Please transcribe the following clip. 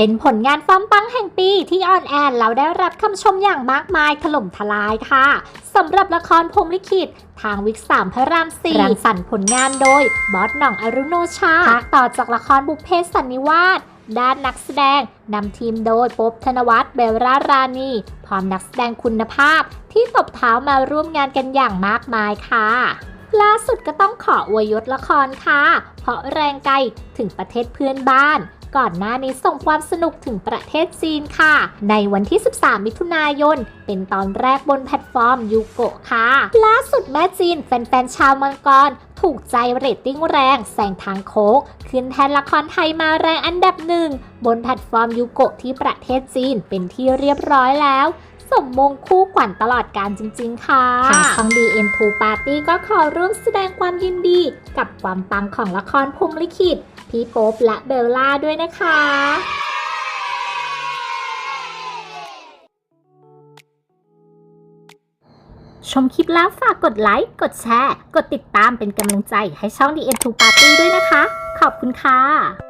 เป็นผลงานความปังแห่งปีที่ออนแอร์เราได้รับคำชมอย่างมากมายถล่มทลายค่ะสำหรับละครพรมลิขิตทางวิกสามพระรามสี่รังสรรค์ผลงานโดย บอสหน่องอรุโนชาภาคต่อจากละครบุพเพสันนิวาสด้านนักแสดงนำทีมโดยป๊บธนวัฒน์เบลล่ารานีพร้อมนักแสดงคุณภาพที่ตบเท้ามาร่วมงานกันอย่างมากมายค่ะ ล่าสุดก็ต้องขออวยยศละครค่ะ เพราะแรงไกลถึงประเทศเพื่อนบ้าน ก่อนหน้านี้ส่งความสนุกถึงประเทศจีนค่ะ ในวันที่ 13 มิถุนายน เป็นตอนแรกบนแพลตฟอร์มยูโกะค่ะ ล่าสุดแม่จีนแฟนๆชาวมังกรถูกใจเรตติ้งแรงแซงทางโค้งขึ้นแทนละครไทยมาแรงอันดับหนึ่ง บนแพลตฟอร์มยูโกะที่ประเทศจีนเป็นที่เรียบร้อยแล้ว สมมงคู่ขวัญตลอดการจริง ๆ ค่ะทางช่อง DN2 Party ก็ขอร่วมแสดงความยินดี กับความปังของละครพรหมลิขิต พี่โป๊ปและเบลล่าด้วยนะคะชมคลิปแล้วฝากกดไลค์ กดแชร์ กดติดตามเป็นกำลังใจให้ช่อง DN2 Party ด้วยนะคะ ขอบคุณค่ะ